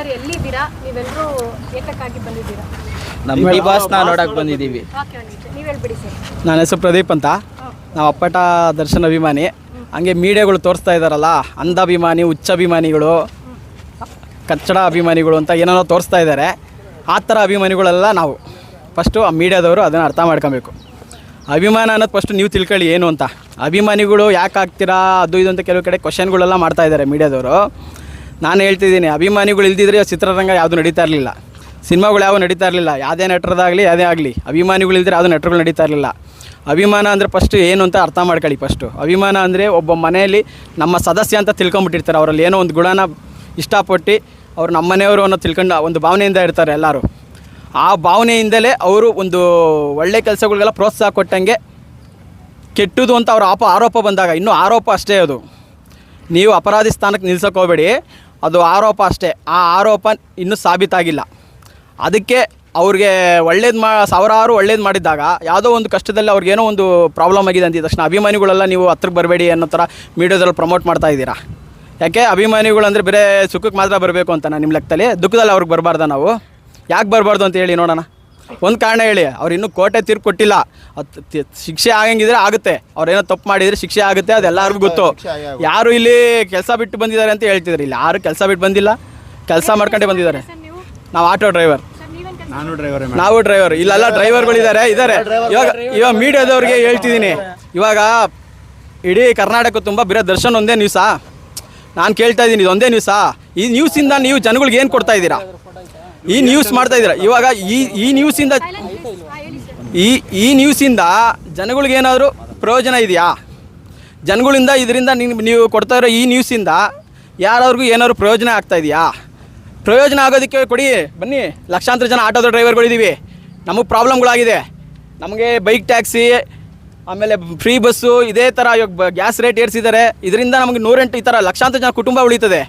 Sir ಎಲ್ಲಿದ್ದೀರಾ? ನೀವೆಲ್ಲರೂ ಏತಕ್ಕಾಗಿ ಬಂದಿದ್ದೀರಾ? ನಮ್ಮ ಬಿಗ್ ಬಾಸ್ನ ನೋಡಕ್ ಬಂದಿದ್ದೀವಿ. ಓಕೆ ಒಂದು ನಿಮಿಷ. ನೀವು ಹೇಳ್ಬಿಡಿ ಸರ್. ನನ್ನ ಹೆಸರು ಪ್ರದೀಪ್ ಅಂತ. ನಾವು ಅಪ್ಪಟ ದರ್ಶನ ಅಭಿಮಾನಿ. ಹಂಗೆ ಮೀಡಿಯಾಗಳು ತೋರಿಸ್ತಾ ಇದ್ದಾರಲ್ಲ ಅಂಧಾಭಿಮಾನಿ ಅಭಿಮಾನಿಗಳು ಕಚ್ಚಡ ಅಭಿಮಾನಿಗಳು ಅಂತ ಏನೇನೋ ತೋರಿಸ್ತಾ ಇದ್ದಾರೆ ಆ ಥರ ಅಭಿಮಾನಿಗಳೆಲ್ಲ ನಾವು. ಫಸ್ಟು ಆ ಮೀಡಿಯಾದವರು ಅದನ್ನು ಅರ್ಥ ಮಾಡ್ಕೊಬೇಕು. ಅಭಿಮಾನ ಅನ್ನೋದು ಫಸ್ಟ್ ನೀವು ತಿಳ್ಕೊಳ್ಳಿ ಏನು ಅಂತ. ಅಭಿಮಾನಿಗಳು ಯಾಕೆ ಆಗ್ತೀರಾ ಅದು ಇದು ಅಂತ ಕೆಲವು ಕಡೆ ಕ್ವಶನ್ಗಳೆಲ್ಲ ಮಾಡ್ತಾ ಇದ್ದಾರೆ ಮೀಡಿಯಾದವರು. ನಾನು ಹೇಳ್ತಿದ್ದೀನಿ, ಅಭಿಮಾನಿಗಳು ಇಲ್ದಿದ್ರೆ ಚಿತ್ರರಂಗ ಯಾವುದು ನಡೀತಾ ಇರಲಿಲ್ಲ. ಸಿನಿಮಾಗಳು ಯಾವ ನಡೀತಾ ಇರಲಿಲ್ಲ. ಯಾವುದೇ ನಟರದಾಗಲಿ, ಯಾವುದೇ ಆಗಲಿ, ಅಭಿಮಾನಿಗಳು ಇಲ್ದಿದ್ರೆ ಯಾವುದೇ ನಟರುಗಳು ನಡೀತಾ ಇರಲಿಲ್ಲ. ಅಭಿಮಾನ ಅಂದರೆ ಫಸ್ಟ್ ಏನು ಅಂತ ಅರ್ಥ ಮಾಡ್ಕೊಳ್ಳಿ ಫಸ್ಟು ಅಭಿಮಾನ ಅಂದರೆ ಒಬ್ಬ ಮನೆಯಲ್ಲಿ ನಮ್ಮ ಸದಸ್ಯ ಅಂತ ತಿಳ್ಕೊಂಬಿಟ್ಟಿರ್ತಾರೆ ಅವರಲ್ಲಿ ಏನೋ ಒಂದು ಗುಣನ ಇಷ್ಟಪಟ್ಟು ಅವ್ರು ನಮ್ಮ ಮನೆಯವರು ಅನ್ನೋ ತಿಳ್ಕೊಂಡು ಒಂದು ಭಾವನೆಯಿಂದ ಇರ್ತಾರೆ ಎಲ್ಲರೂ. ಆ ಭಾವನೆಯಿಂದಲೇ ಅವರು ಒಂದು ಒಳ್ಳೆ ಕೆಲಸಗಳಿಗೆಲ್ಲ ಪ್ರೋತ್ಸಾಹ ಕೊಟ್ಟಂಗೆ ಕೆಟ್ಟದು ಅಂತ ಅವ್ರ ಆಪ ಆರೋಪ ಬಂದಾಗ, ಇನ್ನೂ ಆರೋಪ ಅಷ್ಟೇ ಅದು. ನೀವು ಅಪರಾಧಿ ಸ್ಥಾನಕ್ಕೆ ನಿಲ್ಸೋಕೆ ಅದು ಆರೋಪ ಅಷ್ಟೇ. ಆ ಆರೋಪ ಇನ್ನೂ ಸಾಬೀತಾಗಿಲ್ಲ. ಅದಕ್ಕೆ ಅವ್ರಿಗೆ ಒಳ್ಳೇದು ಮಾ, ಸಾವಿರಾರು ಒಳ್ಳೇದು ಮಾಡಿದ್ದಾಗ ಯಾವುದೋ ಒಂದು ಕಷ್ಟದಲ್ಲಿ ಅವ್ರಿಗೇನೋ ಒಂದು ಪ್ರಾಬ್ಲಮ್ ಆಗಿದೆ ಅಂದಿದ ತಕ್ಷಣ ಅಭಿಮಾನಿಗಳೆಲ್ಲ ನೀವು ಹತ್ರಕ್ಕೆ ಬರಬೇಡಿ ಅನ್ನೋ ಥರ ಮೀಡಿಯಾದಲ್ಲಿ ಪ್ರಮೋಟ್ ಮಾಡ್ತಾ ಇದ್ದೀರಾ? ಯಾಕೆ? ಅಭಿಮಾನಿಗಳು ಅಂದರೆ ಬೇರೆ ಸುಖಕ್ಕೆ ಮಾತ್ರ ಬರಬೇಕು ಅಂತ ನಿಮ್ಮ ಲೆಕ್ಕದಲ್ಲಿ. ದುಃಖದಲ್ಲಿ ಅವ್ರಿಗೆ ಬರಬಾರ್ದ ನಾವು? ಯಾಕೆ ಬರಬಾರ್ದು ಅಂತ ಹೇಳಿ ನೋಡೋಣ. ಒಂದು ಕಾರಣ ಹೇಳಿ ಅವ್ರು ಇನ್ನೂ ಕೋಟೆ ತೀರ್ಪು ಕೊಟ್ಟಿಲ್ಲ. ಅದು ಶಿಕ್ಷೆ ಆಗಂಗಿದ್ರೆ ಆಗುತ್ತೆ. ಅವ್ರೇನೋ ತಪ್ಪು ಮಾಡಿದರೆ ಶಿಕ್ಷೆ ಆಗುತ್ತೆ ಅದೆಲ್ಲರಿಗೂ ಗೊತ್ತು. ಯಾರು ಇಲ್ಲಿ ಕೆಲಸ ಬಿಟ್ಟು ಬಂದಿದ್ದಾರೆ ಅಂತ ಹೇಳ್ತಿದ್ರು. ಇಲ್ಲಿ ಯಾರು ಕೆಲಸ ಬಿಟ್ಟು ಬಂದಿಲ್ಲ. ಕೆಲಸ ಮಾಡ್ಕೊಂಡೇ ಬಂದಿದ್ದಾರೆ. ಸರ್ ನೀವು? ನಾವು ಆಟೋ ಡ್ರೈವರ್. ನಾನು ಡ್ರೈವರ್ ನಾವು ಡ್ರೈವರ್. ಇಲ್ಲೆಲ್ಲ ಡ್ರೈವರ್ಗಳಿದ್ದಾರೆ ಇದ್ದಾರೆ. ಇವಾಗ ಇವಾಗ ಮೀಡಿಯಾದವ್ರಿಗೆ ಹೇಳ್ತಿದ್ದೀನಿ. ಇವಾಗ ಇಡೀ ಕರ್ನಾಟಕ ತುಂಬ ಬಿರೋ ದರ್ಶನ್ ಒಂದೇ ನ್ಯೂಸಾ? ನಾನು ಕೇಳ್ತಾ ಇದ್ದೀನಿ ಇದು ಒಂದೇ ನ್ಯೂಸಾ? ಈ ನ್ಯೂಸಿಂದ ನೀವು ಜನಗಳಿಗೆ ಏನು ಕೊಡ್ತಾ ಇದ್ದೀರಾ? ಈ ನ್ಯೂಸ್ ಮಾಡ್ತಾ ಇದ್ದೀರಾ? ಇವಾಗ ಈ ಈ ನ್ಯೂಸಿಂದ ಈ ಈ ನ್ಯೂಸಿಂದ ಜನಗಳಿಗೇನಾದರೂ ಪ್ರಯೋಜನ ಇದೆಯಾ? ಜನಗಳಿಂದ ಇದರಿಂದ ನೀವು ಕೊಡ್ತಾ ಇರೋ ಈ ನ್ಯೂಸಿಂದ ಯಾರವ್ರಿಗೂ ಏನಾದ್ರು ಪ್ರಯೋಜನ ಆಗ್ತಾ ಇದೆಯಾ? ಪ್ರಯೋಜನ ಆಗೋದಕ್ಕೆ ಕೊಡಿ, ಬನ್ನಿ. ಲಕ್ಷಾಂತರ ಜನ ಆಟೋದ ಡ್ರೈವರ್ಗಳಿದ್ದೀವಿ ನಮಗೆ ಪ್ರಾಬ್ಲಮ್ಗಳಾಗಿದೆ. ನಮಗೆ ಬೈಕ್ ಟ್ಯಾಕ್ಸಿ, ಆಮೇಲೆ ಫ್ರೀ ಬಸ್ಸು, ಇದೇ ಥರ ಗ್ಯಾಸ್ ರೇಟ್ ಏರಿಸಿದ್ದಾರೆ. ಇದರಿಂದ ನಮಗೆ ನೂರೆಂಟು ಈ ಥರ ಲಕ್ಷಾಂತರ ಜನ ಕುಟುಂಬ ಉಳಿತದೆ.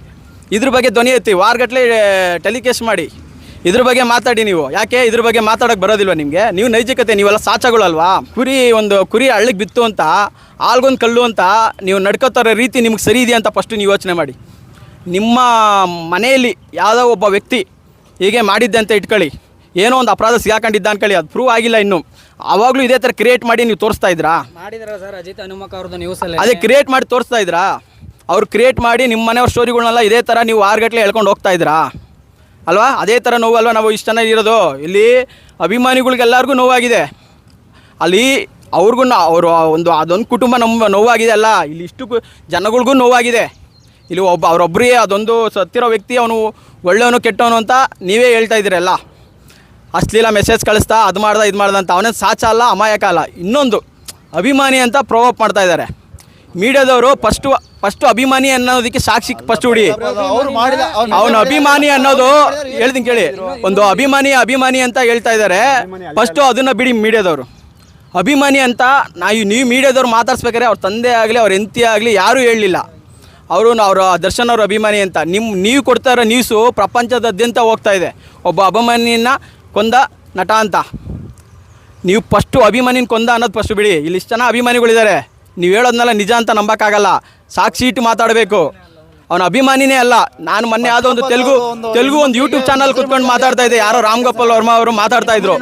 ಇದ್ರ ಬಗ್ಗೆ ಧ್ವನಿ ಎತ್ತಿ ವಾರಗಟ್ಟಲೆ ಟೆಲಿಕೇಸ್ಟ್ ಮಾಡಿ. ಇದ್ರ ಬಗ್ಗೆ ಮಾತಾಡಿ ನೀವು. ಯಾಕೆ ಇದ್ರ ಬಗ್ಗೆ ಮಾತಾಡೋಕೆ ಬರೋದಿಲ್ವಾ ನಿಮಗೆ? ನೀವು ನೈಜಿಕತೆ ನೀವೆಲ್ಲ ಸಾಚಗಳಲ್ವಾ? ಕುರಿ ಒಂದು ಕುರಿ ಹಳ್ಳಿಗೆ ಬಿತ್ತು ಅಂತ ಆಲ್ಗೊಂದು ಕಲ್ಲು ಅಂತ ನೀವು ನಡ್ಕೋತಾರೋ ರೀತಿ ನಿಮ್ಗೆ ಸರಿ ಇದೆಯಾ ಅಂತ ಫಸ್ಟ್ ನೀವು ಯೋಚನೆ ಮಾಡಿ. ನಿಮ್ಮ ಮನೆಯಲ್ಲಿ ಯಾವುದೋ ಒಬ್ಬ ವ್ಯಕ್ತಿ ಹೀಗೆ ಮಾಡಿದ್ದೆ ಅಂತ ಇಟ್ಕೊಳ್ಳಿ. ಏನೋ ಒಂದು ಅಪರಾಧ ಸಿಗಾಕೊಂಡಿದ್ದ ಅನ್ಕೊಳ್ಳಿ ಅದು ಪ್ರೂವ್ ಆಗಿಲ್ಲ ಇನ್ನು. ಆವಾಗಲೂ ಇದೇ ಥರ ಕ್ರಿಯೇಟ್ ಮಾಡಿ ನೀವು ತೋರಿಸ್ತಾ ಇದ್ರಾ? ಮಾಡಿದ್ರ ಸರ್ ಅಜಿತ್ ಹನುಮಕ್ ಅವ್ರದ್ದು ನ್ಯೂಸ್ ಅಲ್ಲಿ. ಅದೇ ಕ್ರಿಯೇಟ್ ಮಾಡಿ ತೋರಿಸ್ತಾ ಇದ್ರಾ? ಅವ್ರು ಕ್ರಿಯೇಟ್ ಮಾಡಿ ನಿಮ್ಮ ಮನೆಯವ್ರ ಸ್ಟೋರಿಗಳನ್ನೆಲ್ಲ ಇದೇ ಥರ ನೀವು ಆರುಗಟ್ಲೆ ಹೇಳ್ಕೊಂಡು ಹೋಗ್ತಾ ಇದ್ರಾ? ಅಲ್ವಾ? ಅದೇ ಥರ ನೋವು ಅಲ್ವಾ ನಾವು ಇಷ್ಟು ಇರೋದು? ಇಲ್ಲಿ ಅಭಿಮಾನಿಗಳಿಗೆಲ್ಲರಿಗೂ ನೋವಾಗಿದೆ. ಅಲ್ಲಿ ಅವ್ರಿಗೂ ಅವರು ಒಂದು ಅದೊಂದು ಕುಟುಂಬ ನಮ್ಮ ನೋವಾಗಿದೆ ಅಲ್ಲ? ಇಲ್ಲಿ ಇಷ್ಟು ಜನಗಳಿಗೂ ನೋವಾಗಿದೆ. ಇಲ್ಲಿ ಒಬ್ಬ ಅವರೊಬ್ಬರೇ ಅದೊಂದು ಸತ್ತಿರೋ ವ್ಯಕ್ತಿ ಅವನು ಒಳ್ಳೆಯವನು ಕೆಟ್ಟವನು ಅಂತ ನೀವೇ ಹೇಳ್ತಾ ಇದ್ದೀರಲ್ಲ ಅಶ್ಲೀಲ ಮೆಸೇಜ್ ಕಳಿಸ್ತಾ, ಅದು ಮಾಡ್ದ, ಇದು ಮಾಡ್ದ ಅಂತ ಅವನೇ ಸಾಚ ಅಲ್ಲ, ಅಮಾಯಕ ಅಲ್ಲ. ಇನ್ನೊಂದು, ಅಭಿಮಾನಿ ಅಂತ ಪ್ರೋವಪ್ ಮಾಡ್ತಾ ಇದ್ದಾರೆ. ಮೀಡಿಯಾದವರು ಫಸ್ಟು ಫಸ್ಟು ಅಭಿಮಾನಿ ಅನ್ನೋದಕ್ಕೆ ಸಾಕ್ಷಿ ಫಸ್ಟ್ ಹುಡಿ. ಅವನು ಅಭಿಮಾನಿ ಅನ್ನೋದು ಹೇಳ್ತೀನಿ ಕೇಳಿ. ಒಂದು ಅಭಿಮಾನಿ ಅಭಿಮಾನಿ ಅಂತ ಹೇಳ್ತಾ ಇದ್ದಾರೆ ಫಸ್ಟ್ ಅದನ್ನ ಬಿಡಿ ಮೀಡಿಯಾದವರು. ಅಭಿಮಾನಿ ಅಂತ ನಾವು ನೀವು ಮೀಡಿಯಾದವ್ರು ಮಾತಾಡ್ಸ್ಬೇಕಾದ್ರೆ ಅವ್ರ ತಂದೆ ಆಗಲಿ ಅವ್ರ ಹೆಂಡತಿ ಆಗಲಿ ಯಾರೂ ಹೇಳಲಿಲ್ಲ. ಅವರು ಅವರ ದರ್ಶನ್ ಅವ್ರ ಅಭಿಮಾನಿ ಅಂತ. ನಿಮ್ಮ ನೀವು ಕೊಡ್ತಾ ಇರೋ ನ್ಯೂಸು ಪ್ರಪಂಚದಾದ್ಯಂತ ಹೋಗ್ತಾ ಇದೆ. ಒಬ್ಬ ಅಭಿಮಾನಿನ ಕೊಂದ ನಟ ಅಂತ. ನೀವು ಫಸ್ಟು ಅಭಿಮಾನಿನ ಕೊಂದ ಅನ್ನೋದು ಫಸ್ಟ್ ಬಿಡಿ. ಇಲ್ಲಿ ಇಷ್ಟು ಜನ ಅಭಿಮಾನಿಗಳಿದ್ದಾರೆ. ನೀವು ಹೇಳೋದ್ನೆಲ್ಲ ನಿಜ ಅಂತ ನಂಬಕ್ಕಾಗಲ್ಲ. ಸಾಕ್ಷಿ ಇಟ್ಟು ಮಾತಾಡಬೇಕು. ಅವನ ಅಭಿಮಾನಿನೇ ಅಲ್ಲ. ನಾನು ಮೊನ್ನೆ ಯಾವುದೋ ಒಂದು ತೆಲುಗು ತೆಲುಗು ಒಂದು ಯೂಟ್ಯೂಬ್ ಚಾನಲ್ ಕುತ್ಕೊಂಡು ಮಾತಾಡ್ತಾ ಇದ್ದೆ ಯಾರೋ ರಾಮ್ ಗೋಪಾಲ್ ವರ್ಮಾ ಅವರು ಮಾತಾಡ್ತಾ ಇದ್ರು.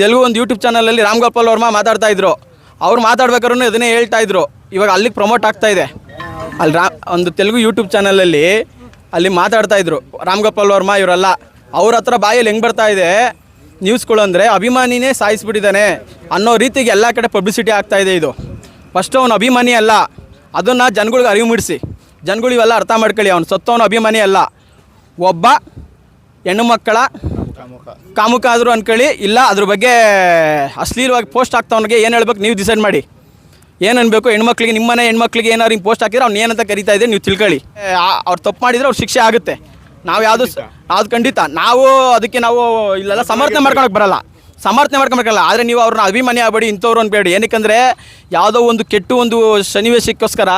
ತೆಲುಗು ಒಂದು ಯೂಟ್ಯೂಬ್ ಚಾನಲಲ್ಲಿ ರಾಮ್ ಗೋಪಾಲ್ ವರ್ಮಾ ಮಾತಾಡ್ತಾ ಇದ್ರು. ಅವ್ರು ಮಾತಾಡ್ಬೇಕಾದ್ರೂ ಇದನ್ನೇ ಹೇಳ್ತಾ ಇದ್ರು. ಇವಾಗ ಅಲ್ಲಿಗೆ ಪ್ರಮೋಟ್ ಆಗ್ತಾ ಇದೆ. ಅಲ್ಲಿ ರಾ ಒಂದು ತೆಲುಗು ಯೂಟ್ಯೂಬ್ ಚಾನಲಲ್ಲಿ ಅಲ್ಲಿ ಮಾತಾಡ್ತಾ ಇದ್ರು. ರಾಮ್ ಗೋಪಾಲ್ ವರ್ಮಾ ಇವರೆಲ್ಲ. ಅವ್ರ ಹತ್ರ ಬಾಯಲ್ಲಿ ಹೆಂಗೆ ಬರ್ತಾ ಇದೆ? ನ್ಯೂಸ್ಗಳು ಅಂದರೆ ಅಭಿಮಾನಿನೇ ಸಾಯಿಸ್ಬಿಟ್ಟಿದ್ದಾನೆ ಅನ್ನೋ ರೀತಿಗೆ ಎಲ್ಲ ಕಡೆ ಪಬ್ಲಿಸಿಟಿ ಆಗ್ತಾ ಇದೆ ಇದು. ಫಸ್ಟ್ ಅವನು ಅಭಿಮಾನಿ ಅಲ್ಲ. ಅದನ್ನು ಜನಗಳಿಗೆ ಅರಿವು ಮೂಡಿಸಿ. ಜನಗಳು ಇವೆಲ್ಲ ಅರ್ಥ ಮಾಡ್ಕೊಳ್ಳಿ ಅವನು. ಸತ್ತವನು ಅಭಿಮಾನಿ ಅಲ್ಲ. ಒಬ್ಬ ಹೆಣ್ಣು ಮಕ್ಕಳ ಕಾಮುಕ ಆದರೂ ಅಂದ್ಕೊಳ್ಳಿ ಇಲ್ಲ ಅದ್ರ ಬಗ್ಗೆ ಅಶ್ಲೀಲವಾಗಿ ಪೋಸ್ಟ್ ಹಾಕ್ತವನಿಗೆ ಏನು ಹೇಳ್ಬೇಕು ನೀವು ಡಿಸೈಡ್ ಮಾಡಿ. ಏನು ಅನ್ಬೇಕು? ಹೆಣ್ಮಕ್ಳಿಗೆ, ನಿಮ್ಮನೆ ಹೆಣ್ಮಕ್ಳಿಗೆ ಏನಾದ್ರು ಹಿಂಗೆ ಪೋಸ್ಟ್ ಹಾಕಿದ್ರೆ ಅವ್ನು ಏನಂತ ಕರಿತಾ ಇದೆ ನೀವು ತಿಳ್ಕೊಳ್ಳಿ. ಅವ್ರು ತಪ್ಪು ಮಾಡಿದರೆ ಅವ್ರು ಶಿಕ್ಷೆ ಆಗುತ್ತೆ. ನಾವು ಯಾವುದು ಅದು ಖಂಡಿತ. ನಾವು ಅದಕ್ಕೆ ನಾವು ಇಲ್ಲೆಲ್ಲ ಸಮರ್ಥನೆ ಮಾಡ್ಕೊಳಕ್ಕೆ ಬರಲ್ಲ. ಸಮರ್ಥನೆ ಮಾಡ್ಕೊಬೇಕಲ್ಲ ಆದರೆ ನೀವು ಅವ್ರನ್ನ ಅಭಿಮಾನಿ ಆಗಬೇಡಿ ಇಂಥವ್ರು ಅನ್ಬೇಡಿ. ಏನಕ್ಕಂದರೆ ಯಾವುದೋ ಒಂದು ಕೆಟ್ಟು ಒಂದು ಸನ್ನಿವೇಶಕ್ಕೋಸ್ಕರ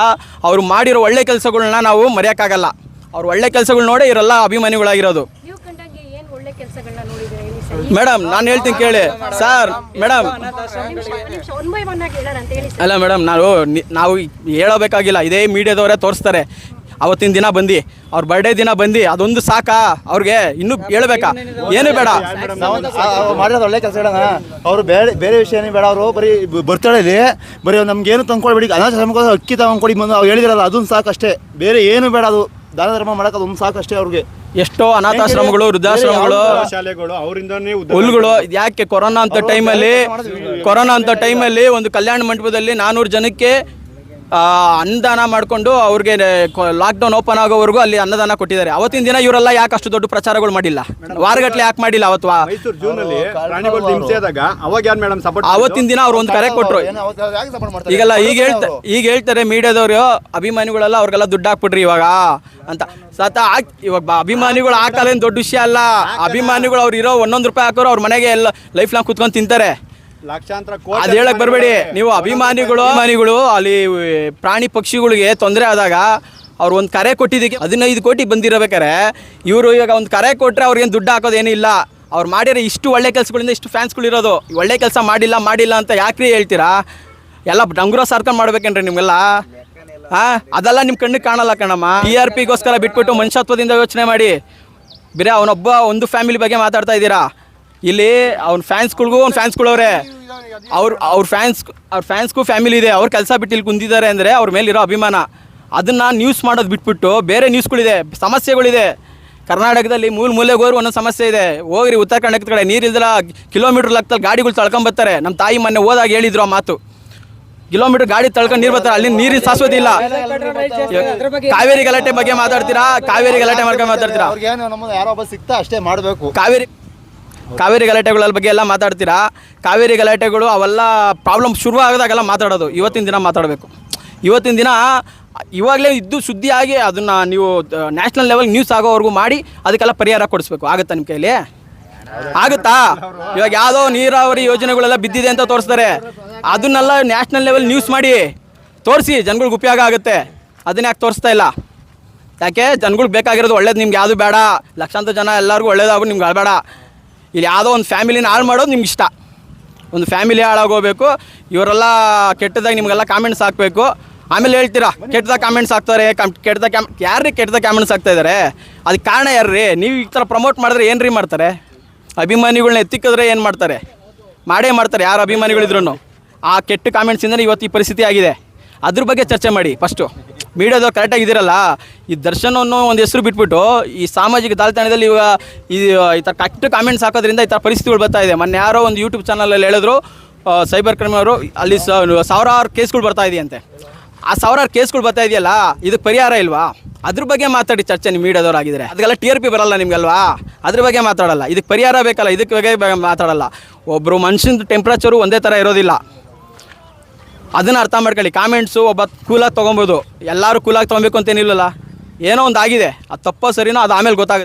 ಅವರು ಮಾಡಿರೋ ಒಳ್ಳೆ ಕೆಲಸಗಳನ್ನ ನಾವು ಮರೆಯೋಕ್ಕಾಗಲ್ಲ. ಅವ್ರು ಒಳ್ಳೆ ಕೆಲಸಗಳು ನೋಡಿ ಇವರೆಲ್ಲ ಅಭಿಮಾನಿಗಳಾಗಿರೋದು. ನೀವು ಕಂಡಂಗೆ ಏನು ಒಳ್ಳೆ ಕೆಲಸಗಳನ್ನ ನೋಡಿದ್ರೆ ಹೇಳಿ ಮೇಡಮ್ ನಾನು ಹೇಳ್ತೀನಿ ಕೇಳಿ. ಸರ್ ಮೇಡಮ್ ಅಲ್ಲ ಮೇಡಮ್ ನಾವು ನಾವು ಹೇಳಬೇಕಾಗಿಲ್ಲ. ಇದೇ ಮೀಡಿಯಾದವರೇ ತೋರಿಸ್ತಾರೆ. ಅವತ್ತಿನ ದಿನ ಬಂದು ಅವ್ರ ಬರ್ಡೇ ದಿನ ಬಂದು ಅದೊಂದು ಸಾಕಾ ಅವ್ರಿಗೆ ಇನ್ನೂ ಹೇಳ್ಬೇಕಾ? ಏನು ಬೇಡ. ಮಾಡಿರೋದು ಒಳ್ಳೆ ಕೆಲಸ ಹೇಳೋಣ ಅವರು ಬೇರೆ ಬೇರೆ ವಿಷಯನೇ ಬೇಡ. ಅವರು ಬರೀ ಬರ್ತಡೇಲಿ ಬರೀ ನಮ್ಗೇನು ತಂದ್ಕೊಳ್ಬೇಡಿ ಅನಾಥ ಅಕ್ಕಿ ತಗೊಂಡ್ಕೊಡಿ ಬಂದು ಅವ್ರು ಹೇಳಿದಿರಲ್ಲ ಅದೊಂದು ಸಾಕಷ್ಟೇ ಬೇರೆ ಏನು ಬೇಡ ಅದು. ದಾನ ಧರ್ಮ ಮಾಡೋಕೆ ಅದೊಂದು ಸಾಕಷ್ಟೇ ಅವ್ರಿಗೆ. ಎಷ್ಟೋ ಅನಾಥಾಶ್ರಮಗಳು ವೃದ್ಧಾಶ್ರಮಗಳು ಶಾಲೆಗಳು ಅವರಿಂದನೇ ಹುಲ್ಗಳು ಇದು ಯಾಕೆ ಕೊರೋನಾ ಅಂತ ಟೈಮಲ್ಲಿ ಕೊರೋನಾ ಅಂತ ಟೈಮಲ್ಲಿ ಒಂದು ಕಲ್ಯಾಣ ಮಂಟಪದಲ್ಲಿ ನಾನ್ನೂರು ಜನಕ್ಕೆ ಆ, ಅನ್ನದಾನ ಮಾಡಿಕೊಂಡು ಅವ್ರಿಗೆ ಲಾಕ್ಡೌನ್ ಓಪನ್ ಆಗೋವರೆಗೂ ಅಲ್ಲಿ ಅನ್ನದಾನ ಕೊಟ್ಟಿದ್ದಾರೆ. ಅವತ್ತಿನ ದಿನ ಇವರೆಲ್ಲ ಯಾಕೆ ಅಷ್ಟು ದೊಡ್ಡ ಪ್ರಚಾರಗಳು ಮಾಡಿಲ್ಲ? ವಾರಗಟ್ಟಲೆ ಯಾಕೆ ಮಾಡಿಲ್ಲ ಅವತ್ತು? ವಾ- ಜೂನ್ ಅಲ್ಲಿ ಪ್ರಾಣಿಗಳು ಹಿಂಸೆ ಆದಾಗ ಅವಾಗ ಯಾರು ಮೇಡಮ್ ಸಪೋರ್ಟ್ ಅವತ್ತಿನ ದಿನ ಅವ್ರು ಒಂದು ಕರೆ ಕೊಟ್ಟರು? ಈಗೆಲ್ಲ ಈಗ ಹೇಳ್ತಾ ಈಗ ಹೇಳ್ತಾರೆ ಮೀಡಿಯಾದವರು ಅಭಿಮಾನಿಗಳೆಲ್ಲ ಅವ್ರಿಗೆಲ್ಲ ದುಡ್ಡು ಹಾಕ್ಬಿಟ್ರಿ ಇವಾಗ ಅಂತ. ಸತ ಹಾಕ್ ಇವಾಗ ಅಭಿಮಾನಿಗಳು ಏನು ದೊಡ್ಡ ವಿಷಯ ಅಲ್ಲ. ಅಭಿಮಾನಿಗಳು ಅವ್ರು ಇರೋ ಒಂದೊಂದು ರೂಪಾಯಿ ಹಾಕೋರು ಅವ್ರ ಮನೆಗೆ ಎಲ್ಲ ಲೈಫ್ ಲಾಂಗ್ ಕುತ್ಕೊಂಡು ತಿಂತಾರೆ. ಲಕ್ಷಾಂತರ ಅದ್ ಹೇಳಕ್ ಬರಬೇಡಿ. ನೀವು ಅಭಿಮಾನಿಗಳು ಅಭಿಮಾನಿಗಳು ಅಲ್ಲಿ ಪ್ರಾಣಿ ಪಕ್ಷಿಗಳಿಗೆ ತೊಂದರೆ ಆದಾಗ ಅವ್ರು ಒಂದು ಕರೆ ಕೊಟ್ಟಿದ್ದಕ್ಕೆ ಹದಿನೈದು ಕೋಟಿ ಬಂದಿರಬೇಕಾರೆ ಇವರು ಇವಾಗ ಒಂದು ಕರೆ ಕೊಟ್ಟರೆ ಅವ್ರಿಗೇನು ದುಡ್ಡು ಹಾಕೋದೇನಿಲ್ಲ ಅವ್ರು ಮಾಡಿರೋ ಇಷ್ಟು ಒಳ್ಳೆ ಕೆಲಸಗಳಿಂದ ಇಷ್ಟು ಫ್ಯಾನ್ಸ್ಗಳಿರೋದು. ಒಳ್ಳೆ ಕೆಲಸ ಮಾಡಿಲ್ಲ ಮಾಡಿಲ್ಲ ಅಂತ ಯಾಕ್ರಿ ಹೇಳ್ತೀರಾ? ಎಲ್ಲ ಡಂಗುರ ಸಾರ್ಕೊಂಡು ಮಾಡ್ಬೇಕೇನ್ರಿ ನಿಮ್ಗೆಲ್ಲ? ಹಾಂ ಅದೆಲ್ಲ ನಿಮ್ಮ ಕಣ್ಣಿಗೆ ಕಾಣಲ್ಲ ಕಣಮ್ಮ. ಟಿ ಆರ್ ಪಿಗೋಸ್ಕರ ಬಿಟ್ಬಿಟ್ಟು ಮನುಷ್ಯತ್ವದಿಂದ ಯೋಚನೆ ಮಾಡಿ. ಬೇರೆ ಅವನೊಬ್ಬ ಒಂದು ಫ್ಯಾಮಿಲಿ ಬಗ್ಗೆ ಮಾತಾಡ್ತಾ ಇದ್ದೀರಾ? ಇಲ್ಲಿ ಅವ್ನ ಫ್ಯಾನ್ಸ್ಗಳಿಗೂ ಅವ್ನ ಫ್ಯಾನ್ಸ್ಗಳವ್ರೆ ಅವ್ರ ಅವ್ರ ಫ್ಯಾನ್ಸ್ ಅವ್ರ ಫ್ಯಾನ್ಸ್ಗೂ ಫ್ಯಾಮಿಲಿ ಇದೆ. ಅವ್ರ ಕೆಲಸ ಬಿಟ್ಟು ಇಲ್ಲಿ ಕುಂದಿದ್ದಾರೆ ಅಂದರೆ ಅವ್ರ ಮೇಲಿರೋ ಅಭಿಮಾನ. ಅದನ್ನು ನ್ಯೂಸ್ ಮಾಡೋದು ಬಿಟ್ಬಿಟ್ಟು ಬೇರೆ ನ್ಯೂಸ್ಗಳಿದೆ ಸಮಸ್ಯೆಗಳಿದೆ. ಕರ್ನಾಟಕದಲ್ಲಿ ಮೂಲ ಮೂಲೆಗೆ ಹೋದ್ರು ಒಂದೊಂದು ಸಮಸ್ಯೆ ಇದೆ. ಹೋಗ್ರಿ ಉತ್ತರ ಕರ್ನಾಟಕದ ಕಡೆ ನೀರಿಲ್ದಲ್ಲ ಕಿಲೋಮೀಟ್ರ್ ಲೆಕ್ಕದಲ್ಲಿ ಗಾಡಿಗಳು ತಳ್ಕೊಂಬರ್ತಾರೆ ನಮ್ಮ ತಾಯಿ ಮೊನ್ನೆ ಹೋದಾಗ ಹೇಳಿದ್ರು ಆ ಮಾತು. ಕಿಲೋಮೀಟರ್ ಗಾಡಿ ತಳ್ಕೊಂಡು ನೀರು ಬರ್ತಾರೆ. ಅಲ್ಲಿ ನೀರಿನ ಶಾಶ್ವತ ಇಲ್ಲ. ಕಾವೇರಿ ಗಲಾಟೆ ಬಗ್ಗೆ ಮಾತಾಡ್ತೀರಾ? ಕಾವೇರಿ ಗಲಾಟೆ ಮಾಡ್ಕೊಂಡು ಮಾತಾಡ್ತೀರಾ? ಯಾರೋ ಸಿಗ್ತಾ ಅಷ್ಟೇ ಮಾಡಬೇಕು. ಕಾವೇರಿ ಕಾವೇರಿ ಗಲಾಟೆಗಳ ಬಗ್ಗೆ ಎಲ್ಲ ಮಾತಾಡ್ತೀರಾ? ಕಾವೇರಿ ಗಲಾಟೆಗಳು ಅವೆಲ್ಲ ಪ್ರಾಬ್ಲಮ್ ಶುರು ಆಗೋದಾಗೆಲ್ಲ ಮಾತಾಡೋದು. ಇವತ್ತಿನ ದಿನ ಮಾತಾಡಬೇಕು. ಇವತ್ತಿನ ದಿನ ಇವಾಗಲೇ ಇದ್ದು ಸುದ್ದಿ ಆಗಿ ಅದನ್ನು ನೀವು ನ್ಯಾಷನಲ್ ಲೆವೆಲ್ ನ್ಯೂಸ್ ಆಗೋವರೆಗೂ ಮಾಡಿ ಅದಕ್ಕೆಲ್ಲ ಪರಿಹಾರ ಕೊಡಿಸ್ಬೇಕು. ಆಗುತ್ತಾ ನಿಮ್ಮ ಕೈಲಿ? ಆಗುತ್ತಾ? ಇವಾಗ ಯಾವುದೋ ನೀರಾವರಿ ಯೋಜನೆಗಳೆಲ್ಲ ಬಿದ್ದಿದೆ ಅಂತ ತೋರಿಸ್ತಾರೆ. ಅದನ್ನೆಲ್ಲ ನ್ಯಾಷನಲ್ ಲೆವೆಲ್ ನ್ಯೂಸ್ ಮಾಡಿ ತೋರಿಸಿ, ಜನಗಳಿಗೆ ಉಪಯೋಗ ಆಗುತ್ತೆ. ಅದನ್ನ ಯಾಕೆ ತೋರಿಸ್ತಾ ಇಲ್ಲ? ಯಾಕೆ? ಜನಗಳಿಗೆ ಬೇಕಾಗಿರೋದು ಒಳ್ಳೇದು ನಿಮ್ಗೆ, ಯಾವುದು ಬೇಡ. ಲಕ್ಷಾಂತರ ಜನ ಎಲ್ಲರಿಗೂ ಒಳ್ಳೇದಾಗು ನಿಮ್ಗೆ ಬೇಡ ಇಲ್ಲಿ ಯಾವುದೋ ಒಂದು ಫ್ಯಾಮಿಲಿನ ಹಾಳು ಮಾಡೋದು ನಿಮ್ಗೆ ಇಷ್ಟ. ಒಂದು ಫ್ಯಾಮಿಲಿ ಹಾಳಾಗೋಗ್ಬೇಕು, ಇವರೆಲ್ಲ ಕೆಟ್ಟದಾಗಿ ನಿಮಗೆಲ್ಲ ಕಾಮೆಂಟ್ಸ್ ಹಾಕಬೇಕು. ಆಮೇಲೆ ಹೇಳ್ತೀರಾ, ಕೆಟ್ಟದ ಕಾಮೆಂಟ್ಸ್ ಹಾಕ್ತಾರೆ ಕಮ್ ಕೆಟ್ಟದಾಗ ಕ್ಯಾಮ್, ಯಾರ್ರೀ ಕೆಟ್ಟದಾಗ ಕಾಮೆಂಟ್ಸ್ ಹಾಕ್ತಾ ಇದ್ದಾರೆ ಅದಕ್ಕೆ ಕಾರಣ ಯಾರ್ರೀ? ನೀವು ಈ ಥರ ಪ್ರಮೋಟ್ ಮಾಡಿದ್ರೆ ಏನು ರೀ ಮಾಡ್ತಾರೆ? ಅಭಿಮಾನಿಗಳನ್ನ ಎತ್ತಿಕ್ಕಿದ್ರೆ ಏನು ಮಾಡ್ತಾರೆ? ಮಾಡೇ ಮಾಡ್ತಾರೆ, ಯಾರು ಅಭಿಮಾನಿಗಳಿದ್ರು ಆ ಕೆಟ್ಟ ಕಾಮೆಂಟ್ಸಿಂದ ಇವತ್ತು ಈ ಪರಿಸ್ಥಿತಿ ಆಗಿದೆ. ಅದ್ರ ಬಗ್ಗೆ ಚರ್ಚೆ ಮಾಡಿ ಫಸ್ಟು ಮೀಡಿಯಾದವ್ರು ಕರೆಕ್ಟಾಗಿ ಇದ್ದೀರಲ್ಲ ಈ ದರ್ಶನ ಅನ್ನೋ ಒಂದು ಹೆಸರು ಬಿಟ್ಬಿಟ್ಟು ಈ ಸಾಮಾಜಿಕ ಜಾಲತಾಣದಲ್ಲಿ ಇವಾಗ ಈ ಈ ಥರ ಕರೆಕ್ಟ್ ಕಾಮೆಂಟ್ಸ್ ಹಾಕೋದ್ರಿಂದ ಈ ಥರ ಪರಿಸ್ಥಿತಿಗಳು ಬರ್ತಾ ಇದೆ. ಮೊನ್ನೆ ಯಾರೋ ಒಂದು ಯೂಟ್ಯೂಬ್ ಚಾನಲಲ್ಲಿ ಹೇಳಿದ್ರು ಸೈಬರ್ ಕ್ರೈಮ್ ಅವರು, ಅಲ್ಲಿ ಸಾವಿರಾರು ಕೇಸ್ಗಳು ಬರ್ತಾ ಇದೆಯಂತೆ. ಆ ಸಾವಿರಾರು ಕೇಸ್ಗಳು ಬರ್ತಾ ಇದೆಯಲ್ಲ, ಇದಕ್ಕೆ ಪರಿಹಾರ ಇಲ್ವಾ? ಅದ್ರ ಬಗ್ಗೆ ಮಾತಾಡಿ ಚರ್ಚೆ ನೀವು ಮೀಡಿಯಾದವ್ರು ಆಗಿದ್ರೆ. ಅದಕ್ಕೆಲ್ಲ ಟಿ ಆರ್ ಪಿ ಬರಲ್ಲ ನಿಮಗಲ್ವಾ ಅದ್ರ ಬಗ್ಗೆ ಮಾತಾಡಲ್ಲ. ಇದಕ್ಕೆ ಪರಿಹಾರ ಬೇಕಲ್ಲ, ಇದಕ್ಕೆ ಬಗ್ಗೆ ಮಾತಾಡಲ್ಲ. ಒಬ್ಬರು ಮನುಷ್ಯನ ಟೆಂಪ್ರೇಚರು ಒಂದೇ ಥರ ಇರೋದಿಲ್ಲ. ಅದನ್ನು ಅರ್ಥ ಮಾಡ್ಕೊಳ್ಳಿ. ಕಾಮೆಂಟ್ಸು ಒಬ್ಬ ಕೂಲಾಗಿ ತೊಗೊಬೋದು. ಎಲ್ಲರೂ ಕೂಲಾಗಿ ತೊಗೊಬೇಕು ಅಂತೇನಿಲ್ಲಲ್ಲ. ಏನೋ ಒಂದು ಆಗಿದೆ ಅದು ತಪ್ಪೋ ಸರಿನೋ ಅದು ಆಮೇಲೆ ಗೊತ್ತಾಗುತ್ತೆ.